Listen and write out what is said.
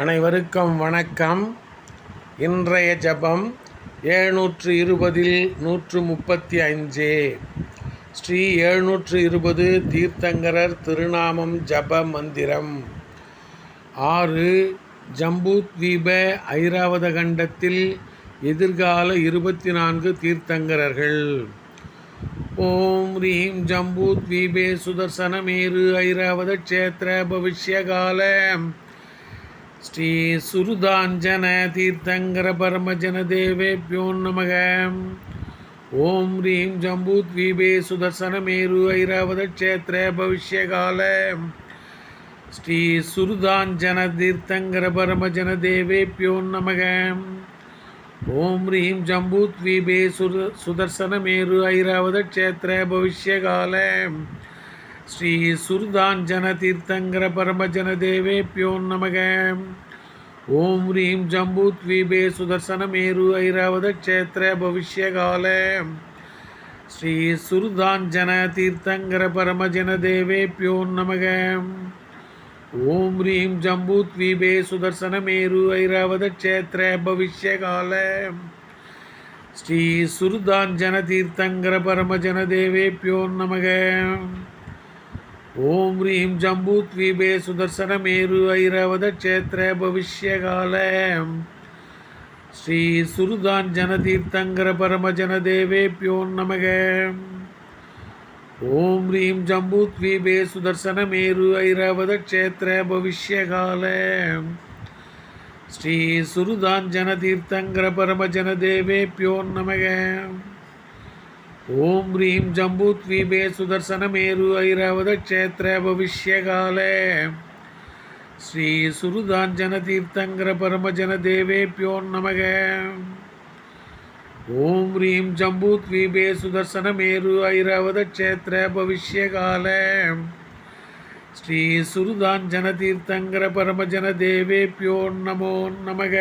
அனைவருக்கும் வணக்கம். இன்றைய ஜபம் எழுநூற்று இருபதில் நூற்று முப்பத்தி அஞ்சு ஸ்ரீ ஏழ்நூற்று இருபது தீர்த்தங்கரர் திருநாமம் ஜப மந்திரம். ஆறு ஜம்பூத்வீப ஐராவத கண்டத்தில் எதிர்கால இருபத்தி நான்கு தீர்த்தங்கரர்கள். ஓம் ரீம் ஜம்பூத்வீபே சுதர்சனமேரு ஐராவத க்ஷேத்திர பவிஷ்யகால. ஸ்ரீ சுருதாஞ்சன தீர்த்தங்கர பரமஜன தேவேபியோ நமக. ஓம் ரீம் ஜம்பூத்வீபே சுதர்சனமேரு ஐராவத க்ஷேத்திர பவிஷ்யகால. ஸ்ரீ சுருதாஞ்சன தீர்த்தங்கர பரமஜன தேவேபியோ நமக. ஓம் ஹ்ரீம் ஜம்பூத்வீபே சுரு சுதர்சனமேரு ஐராவத க்ஷேத்திர பவிஷ்யகால. ஸ்ரீ சுருதாஞ்சன தீர்த்தங்கர பரமஜன தேவேபியோ நமக. ஓம் ரீம் ஜம்பூத்வீபே சுதர்சனமேரு ஐராவத க்ஷேத்திர பவிஷ்யகால. ஸ்ரீ சுருதாஞ்சன தீர்த்தங்கர பரமஜன தேவேபியோ நமக. ஓம் ரீம் ஜம்பூத்வீபே சுதர்சனமேரு ஐராவத க்ஷேத்திர பவிஷ்யகால. ஸ்ரீ சுருதாஞ்சன தீர்த்தங்கர பரமஜன தேவேபியோ நமக. ஓம் ரீம் ஜம்பூத்வீபே சுதர்சனமேரு ஐராவத க்ஷேத்திர பவிஷ்யகால ஸ்ரீ சுருதாஞ்சன தீர்த்தங்கர பரமஜன தேவேபியோ நமக ஓம் ரீம் ஜம்பூத்வீபே ஓம் ஹ்ரீம் ஜம்பூத்வீபே சுதர்சனமேரு ஐராவத க்ஷேத்திர பவிஷ்யகாலே. ஸ்ரீ சுருதாஞ்சன தீர்த்தங்கர பரமஜன தேவேபியோ நமக. ஓம் ஹ்ரீம் ஜம்பூத்வீபே சுதர்சனமேரு ஐராவத க்ஷேத்திர பவிஷ்யகாலே. ஸ்ரீ சுருதாஞ்சன தீர்த்தங்கர பரமஜன தேவேபியோ நமோ நமக.